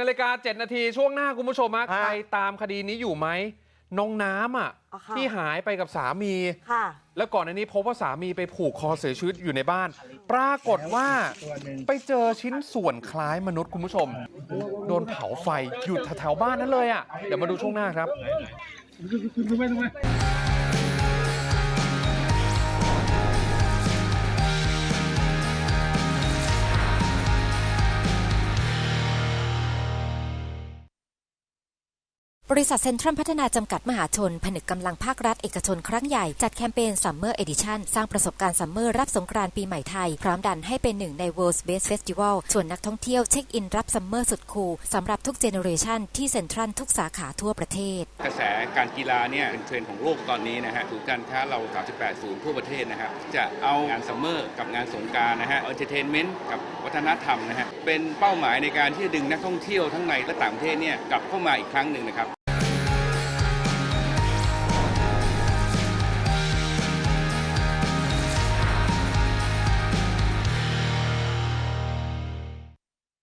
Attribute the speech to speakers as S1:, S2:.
S1: นาฬิกา7นาทีช่วงหน้าคุณผู้ชมฮะ
S2: ฮะ
S1: ใครตามคดีนี้อยู่ไหมน้องน้ำอะ
S3: อะค่ะ
S1: ที่หายไปกับสามี
S3: ค่ะ
S1: แล้วก่อนอันนี้พบว่าสามีไปผูกคอเสียชีวิตอยู่ในบ้าน ปรากฏว่าไปเจอชิ้นส่วนคล้ายมนุษย์คุณผู้ชม โดนเผาไฟอยู่แถวๆบ้านนั้นเลยอะเดี๋ยวมาดูช่วงหน้าครับ
S4: บริษัทเซ็นทรัลพัฒนาจำกัดมหาชน ผนึกกำลังภาครัฐเอกชนครั้งใหญ่ จัดแคมเปญ Summer Edition สร้างประสบการณ์ซัมเมอร์รับสงกรานต์ปีใหม่ไทย พร้อมดันให้เป็นหนึ่งใน World's Best Festival ชวนนักท่องเที่ยวเช็คอินรับซัมเมอร์สุดคูลสำหรับทุกเจเนอเรชันที่เซ็นทรัลทุกสาขาทั่วประเทศ
S5: กระแสการกีฬาเนี่ยเป็นเทรนด์ของโลกตอนนี้นะฮะศูนย์การค้าเรา 38 ศูนย์ทั่วประเทศนะครับจะเอางานซัมเมอร์กับงานสงกรารนะฮะเอนเตอร์เทนเมนต์กับวัฒนธรรมนะฮะเป็นเป้าหมายในการที่จะดึงนักท่องเที่ยวทั้งในและต่างประเทศเนี่ยกลับเข้ามาอีกครั้งหนึ่งนะครับ